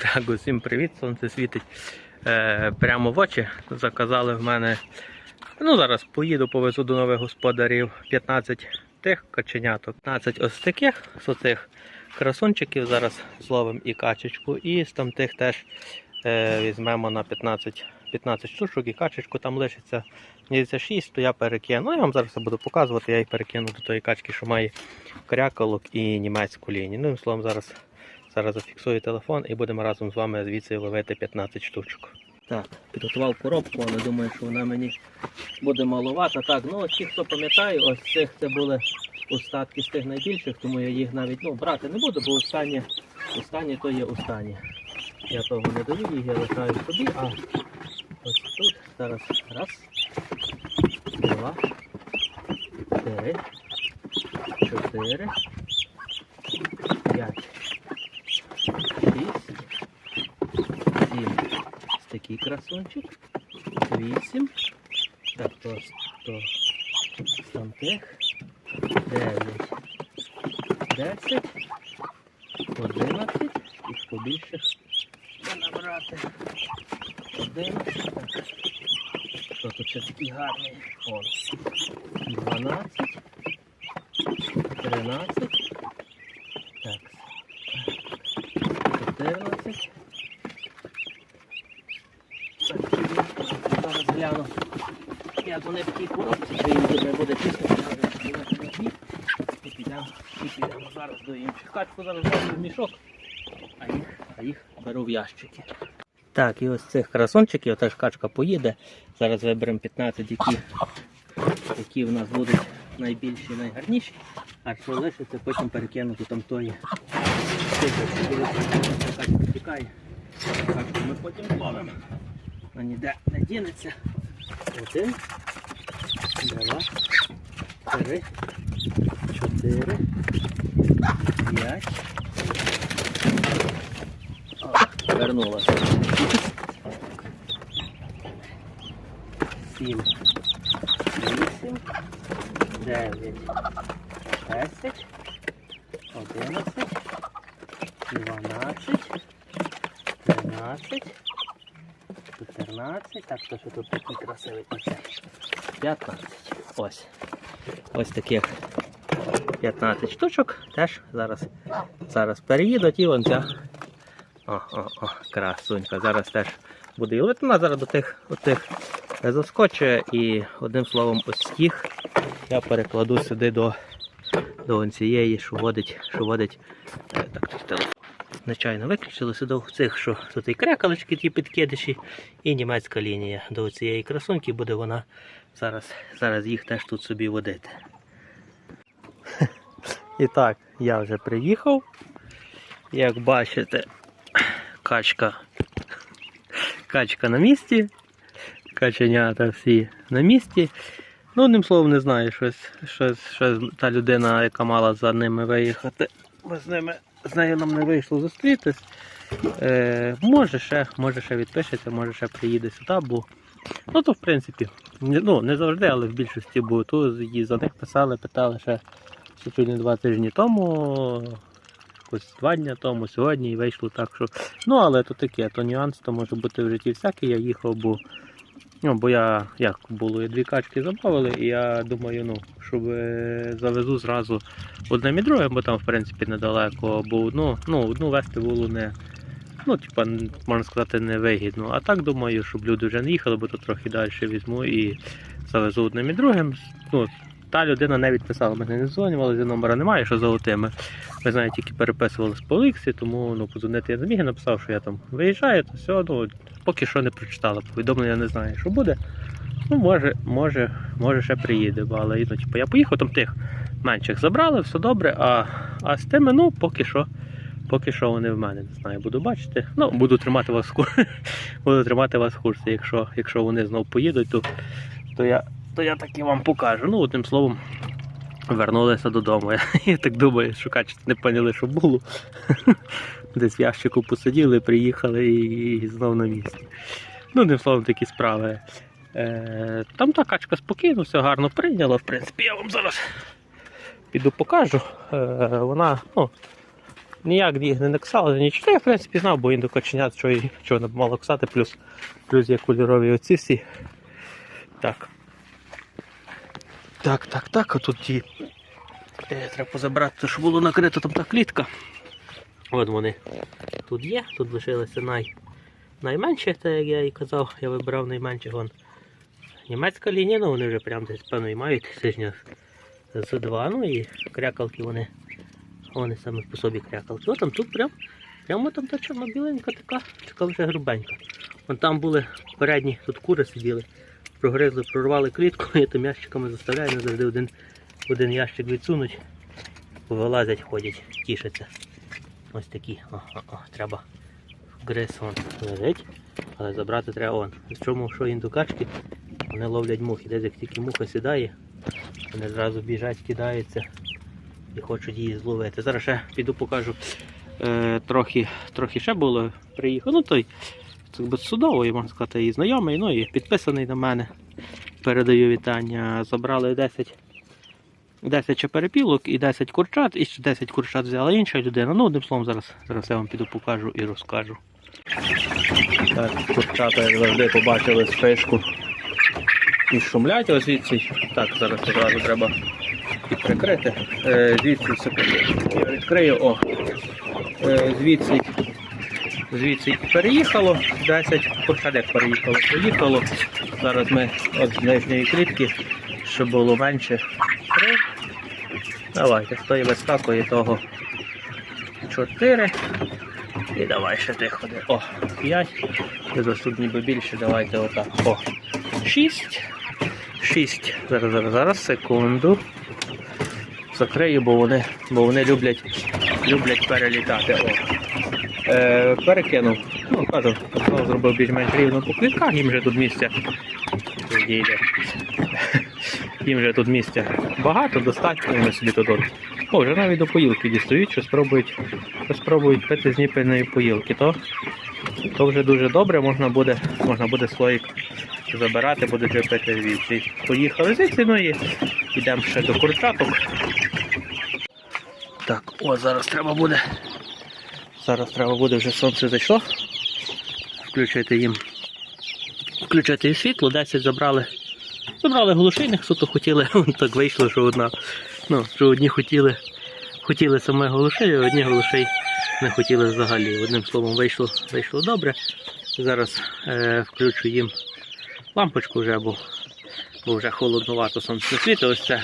Так, усім привіт, сонце світить е, прямо в очі. Заказали в мене. Ну, зараз поїду, повезу до нових господарів 15 тих каченяток, 15 ось таких з оцих красунчиків. Зараз зловимо і качечку, і з там тих теж е, візьмемо на 15, 15 штучок і качечку там лишиться. Мені 6, то я перекину. Ну, я вам зараз це буду показувати, я їх перекину до тої качки, що має кряколок і німецьку лінію. Ну, словом, зараз. Зараз зафіксую телефон і будемо разом з вами звідси ловити 15 штучок. Так, підготував коробку, але думаю, що вона мені буде маловата. Так, ну ті, хто пам'ятає, ось цих це були остатки з тих найбільших, тому я їх навіть ну, брати не буду, бо останні, останні то є останні. Я того не даю, їх я лишаю собі, а ось тут зараз раз, два, три, чотири, п'ять. 6, 7, ось такий красунчик, 8, так, то, то там тих, 9, 10, 11, їх побільше не набрати, 11, так, що тут ще такий гарний, он, 12, 13, так, 14. Зараз гляну. Як вони в тій коробці, що їм не буде тісно, і підемо, і підемо зараз до інших. Качку зараз в мішок, а їх, а їх беру в ящики. Так, і ось цих красончиків, теж качка поїде. Зараз виберемо 15, які, які в нас будуть найбільші найгарніші. А що лишиться, потім перекинути там тої. Качка тікає. Качку ми потім зловимо. Вона ніде не дінеться. Один, два, три, чотири, п'ять. О, Вернулася. Сім, вісім, дев'ять, десять, 12, так що тут такий красивий концерт. 15. Ось. Ось таких 15 штучок теж зараз зараз переїдуть і вон ця о, о, о, красунька. Зараз теж буде і вона зараз до тих отих заскочує і одним словом ось їх я перекладу сюди до до цієї, що водить, що водить е, так, телефон. Нечайно виключилося до цих, що тут і крякалочки, ті підкидиші, і німецька лінія. До цієї красуньки буде вона зараз, зараз їх теж тут собі водити. І так, я вже приїхав. Як бачите, качка, качка на місці, каченята всі на місці. Ну, одним словом, не знаю, щось, щось, щось та людина, яка мала за ними виїхати, з ними з нею нам не вийшло зустрітись. Е, може ще, може ще відпишеться, може ще приїде сюди, бо ну то в принципі, ну, не завжди, але в більшості бо то її за них писали, питали ще, чуть два тижні тому, якось два дні тому, сьогодні і вийшло так, що. Ну, але то таке, то нюанс, то може бути в житті всякий, я їхав, бо. Ну, бо я як було, і дві качки замовили, і я думаю, ну, щоб е, завезу зразу одним і другим, бо там, в принципі, недалеко, бо ну, ну, одну вести було не, ну, типа, можна сказати, невигідно. А так думаю, щоб люди вже не їхали, бо то трохи далі візьму і завезу одним і другим. Ну, та людина не відписала, мене не дзвонювала, номера немає, що золотими. Ми знаєте, тільки переписувалися по Олексі, тому ну, подзвонити я не міг, я написав, що я там виїжджаю, то все, ну, поки що не прочитала. Повідомлення не знаю, що буде. Ну, може, може, може ще приїде, але ну, типу, я поїхав, там тих менших забрали, все добре, а, а з тими, ну, поки що. Поки що вони в мене не знаю, буду бачити. Ну, буду тримати вас в курсі. буду тримати вас в курсі. Якщо, якщо вони знов поїдуть, то, то, я, то я таки вам покажу. Ну, одним словом, вернулися додому. Я так думаю, що качество не поняли, що було. Десь в ящику посиділи, приїхали і, і знов на місці. Ну, одним словом, такі справи. Е, там та качка спокійно, все гарно прийняла. В принципі, я вам зараз піду покажу. Е, вона, ну, ніяк їх не наксали, нічого. Я, в принципі, знав, бо індокоченят, що, і- що воно мало ксати, плюс, плюс є кольорові оці всі. Так. Так, так, так, а тут ті. Е, треба позабрати, щоб було накрито там та клітка. От вони тут є, тут лишилося най, найменше, так як я і казав, я вибрав найменше вон. Німецька лінія, ну вони вже прям десь певно і мають тижня з два, ну і крякалки вони. Вони саме по собі крякалки. О, там тут прям, прямо там та чорно-біленька така, така вже грубенька. Вон там були передні, тут кури сиділи, прогризли, прорвали клітку, я там ящиками заставляю, завжди один, один ящик відсунуть, вилазять, ходять, тішаться. Ось такі. О, о, о, треба гриз вон лежить, але забрати треба он. В чому що індукачки, вони ловлять мухи. Десь як тільки муха сідає, вони зразу біжать, кидаються і хочуть її зловити. Зараз ще піду покажу. Е, трохи, трохи ще було приїхав. Ну той це якби судовий, можна сказати, і знайомий, ну і підписаний на мене. Передаю вітання. Забрали 10 10 чеперепілок і 10 курчат, і ще 10 курчат взяла інша людина. Ну, одним словом, зараз, зараз я вам піду покажу і розкажу. Так, курчата, як завжди, побачили спишку і шумлять ось звідси. Так, зараз одразу треба прикрити. Е, звідси секунду. Я відкрию. О. Е, звідси, звідси переїхало. 10 курчат як переїхало, поїхало. Зараз ми от з нижньої клітки, щоб було менше. Три. Давайте, хто і вискакує того. Чотири. І давай ще ти ходи. О, п'ять. Тут ніби більше, давайте отак. О. Шість. Шість. Зараз, зараз, зараз, секунду. Закрию, бо вони, бо вони люблять, люблять перелітати. О. Е, перекинув. Ну, кажу, зробив більш-менш рівно по клітках, їм вже тут місця. Їм вже тут місця багато, достатньо, вони собі тут. О, вже навіть до поїлки дістають, що спробують, що спробують пити з ніпельної поїлки. То, то вже дуже добре, можна буде, можна буде слоїк забирати, буде вже пити звідси. Поїхали звідси, ну і йдемо ще до курчаток. Так, о, зараз треба буде. Зараз треба буде вже сонце зайшло. Включити їм. Включити їм світло, 10 забрали. Забрали голошейних, суто хотіли, так вийшло, що одна. Ну, що одні хотіли, хотіли саме голошей, а одні голошей не хотіли взагалі. Одним словом, вийшло, вийшло добре. Зараз е, включу їм лампочку вже, бо, бо вже холодновато сонце світить. Ось це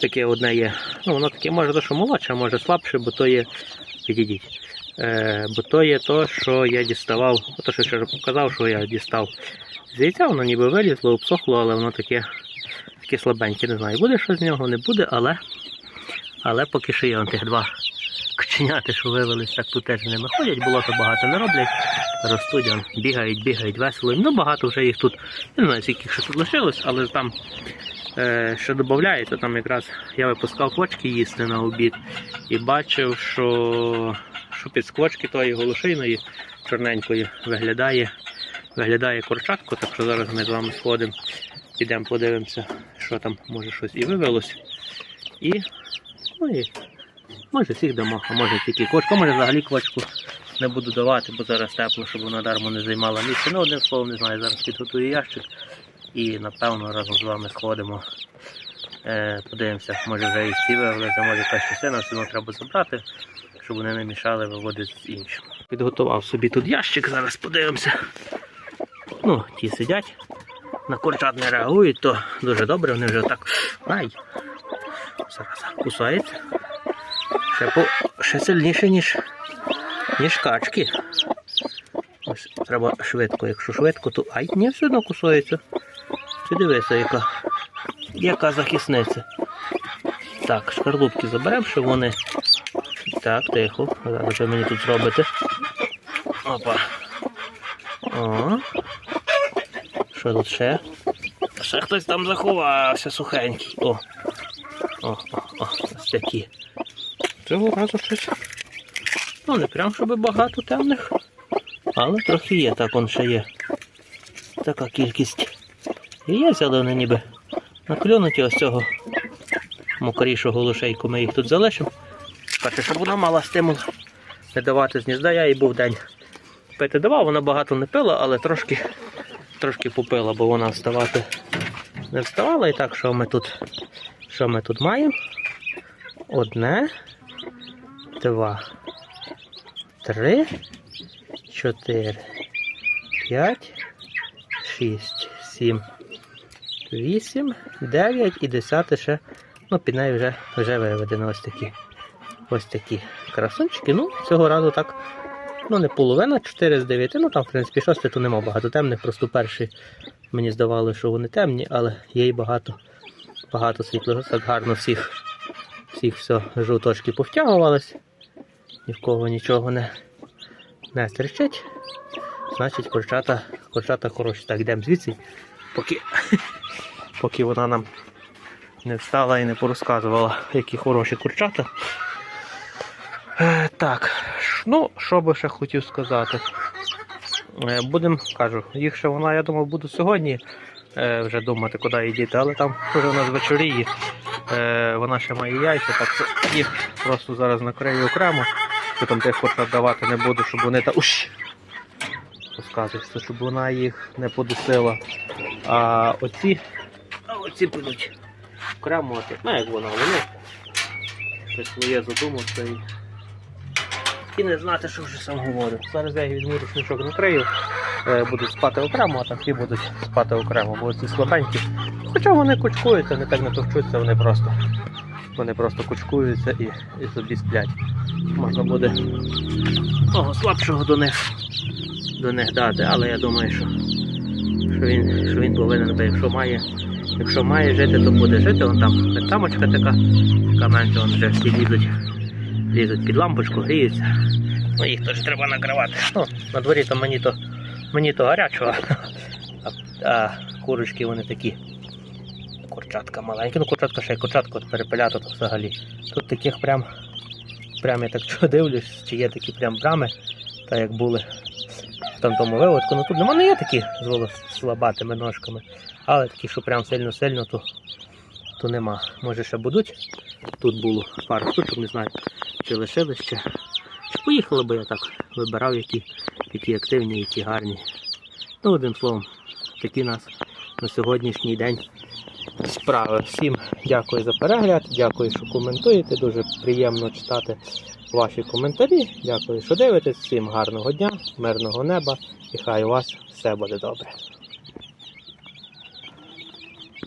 таке одне є. Ну, воно таке може то, що молодше, може слабше, бо то є. Підійдіть. Е, бо то є то, що я діставав, то, що я вже показав, що я дістав з яйця, воно ніби вилізло, обсохло, але воно таке, таке слабеньке. Не знаю, буде що з нього, не буде, але, але поки що є вон тих два коченяти, що вивелись, так тут теж ними ходять, болото багато не роблять. Ростуть, вон, бігають, бігають весело. Ну багато вже їх тут. Не знаю, скільки ще тут лишилось, але там е, що додається, там якраз я випускав квочки їсти на обід і бачив, що, що під тої голошейної чорненької виглядає, виглядає курчатко, так що зараз ми з вами сходимо, підемо подивимося, що там може щось і вивелось. І, ну і може всіх дамо, а може тільки квочку, може взагалі квочку не буду давати, бо зараз тепло, щоб вона дармо не займала місце. Ну, одним словом, не знаю, зараз підготую ящик і напевно разом з вами сходимо. Е, подивимося, може вже і всі вивелися, може якась частина, все одно треба забрати, щоб вони не мішали виводити з іншим. Підготував собі тут ящик, зараз подивимося. Ну, ті сидять, на курчат не реагують, то дуже добре, вони вже так. Ай! Зараз кусаються. Ще, по, ще сильніше, ніж, ніж качки. Ось треба швидко, якщо швидко, то ай, ні, все одно кусається. Ти дивися, яка, яка захисниця. Так, шкарлупки заберемо, щоб вони. Так, тихо. Зараз що мені тут зробите. Опа. О. Що тут ще? Ще хтось там заховався сухенький. О. О, о, о, ось такі. Цього разу щось. Ну, не прям, щоб багато темних. Але трохи є, так он ще є. Така кількість. І є вони ніби наклюнуті ось цього мокрішого лошейку. Ми їх тут залишимо. Щоб вона мала стимул не давати з гнізда. Я їй був день пити давав, вона багато не пила, але трошки, трошки попила, бо вона вставати не вставала. І так, що ми тут, що ми тут маємо? Одне, два, три, чотири, п'ять, шість, сім, вісім, дев'ять і десяте ще. Ну, під нею вже, вже виведено ось такі. Ось такі красунчики. Ну, цього разу так. Ну, не половина, 4 з 9. Ну там, в принципі, шости то нема багато темних. Просто перші мені здавалося, що вони темні, але є й багато, багато світлого. Так гарно всіх, всіх все, жовточки повтягувались. Ні в кого нічого не, не стерчить. Значить, курчата, курчата хороші. Так, йдемо звідси, поки, поки вона нам не встала і не порозказувала, які хороші курчата. Е, так, ну, що би ще хотів сказати. Е, Будемо, кажу, їх ще вона, я думав, буду сьогодні е, вже думати, куди її діти, але там вже у нас вечоріє. Вона ще має яйця, так їх просто зараз накрию окремо. Що там тих курчат давати не буду, щоб вони та уш! Розказується, щоб вона їх не подусила. А оці, а оці підуть окремо, ну як вона, вони щось своє задумався і, не знати, що вже сам говорю. Зараз я візьму рушничок накрию, е, будуть спати окремо, а там ті будуть спати окремо, бо ці слабенькі. Хоча вони кучкуються, не так не товчуться, вони просто. Вони просто кучкуються і, і собі сплять. Можна буде того слабшого до них, до них дати, але я думаю, що, що, він, що він повинен би, якщо має, якщо має жити, то буде жити. Вон там тамочка така, така менша, вон вже всі лізуть, лізуть під лампочку, гріються. Ну їх теж треба накривати. Ну, на дворі то мені то мені то гарячого, а, а курочки вони такі. Курчатка маленькі, ну курчатка ще й курчатка от перепеляти то взагалі. Тут таких прям, прям я так чого дивлюсь, чи є такі прям брами, так як були в тому виводку. Ну тут нема не є такі з слабатими ножками, але такі, що прям сильно-сильно, то, то нема. Може ще будуть. Тут було пару штучок, не знаю, чи. Чи поїхали би я так, вибирав, які, які активні, які гарні. Ну, одним словом, такі нас на сьогоднішній день справи. Всім дякую за перегляд, дякую, що коментуєте. Дуже приємно читати ваші коментарі. Дякую, що дивитесь. Всім гарного дня, мирного неба і хай у вас все буде добре.